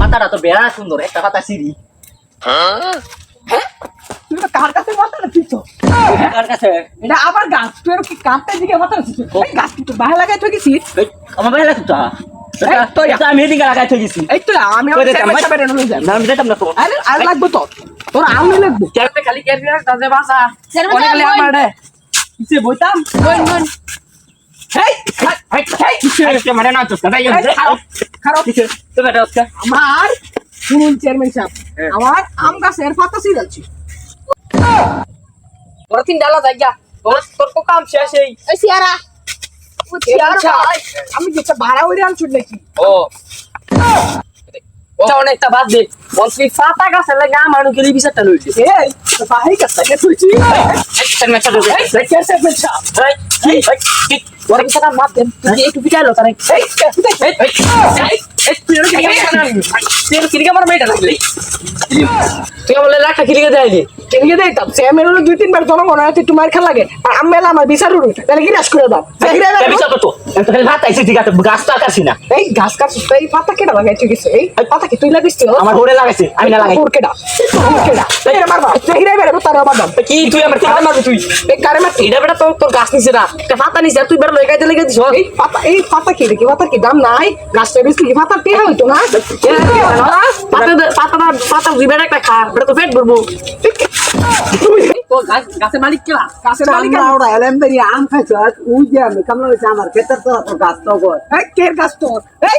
পাতাটা তো বেড়া সুন্দর একটা পাতা সিঁড়ি কার কাছে মাথা রাখিস কার কাছে এটা আবার গাছ তুই আর কি কাটতে দিকে মাথা রাখিস এই গাছ কি তোর লাগাই তুই গেছিস আমার ভাই লাগতো তো আমি এদিকে লাগাই থেকে গেছি এই তো আমি যেতাম না তো আরে আর লাগবে তোর লাগবে খালি কেয়ার কেয়ার কাজে বাসা অনেক খালি আমার রে কিসে বইতাম বোন বোন হেই হাই হাই হাই কিসে কিসে মানে না তো তাই এই, খারাপ। কিসে তো বেটা ওস্কা আমার শুনুন চেয়ারম্যান সাহেব হ্যাঁ। আমার আম গাছের পাতা ছিঁড়াচ্ছি বড় তিন ডালা জায়গা। তোর তোর তো কাম শেষ এই। ওই সিয়ারা সিয়ারা আমি যেটা ভাড়া হইরে আনছি নাকি? ও। অনেকটা বাদ দে মন্ত্রী পাতা গাছে লাগে আমার গেলি বিচারটা লইছে এই তো বাহির কাছে তুইছি একটা মেটা দে এই সে সাহেব এই কি কি তোর বিচারটা মাপ দে তুই একটু বিচারলো তারে এই এই মার দুই খেলা লাগে। আর আমি আমার বিচার তাহলে করে দাও ভাত ঠিক আছে গাছ তো আকাশি না। এই গাছ কাছ এই পাতা কেটে লাগাই ঠিক আছে এই পাতা কি তুই লাগিস তো? আমার ঘরে লাগাইছে আমি না লাগাই। মারবা। দাম কি তুই আমার কারে মারবি তুই এই কারে মার এটা বেটা তোর তোর গাছ নিছে না একটা পাতা নিছে আর তুই বেটা লইকাইতে লেগে দিছ এই পাতা এই পাতা কি দেখি পাতা কি দাম নাই গাছটা বেশি কি পাতা টেহা হইতো না পাতা পাতা পাতা দুই বেটা একটা খা বেটা তো পেট ভরবো তো গাছের মালিক কেলা গাছের মালিক আমরা আম খাইছ উই যে আমি কামলা আমার ক্ষেতের তোরা তো গাছ তো গো এই কের গাছ তোর এই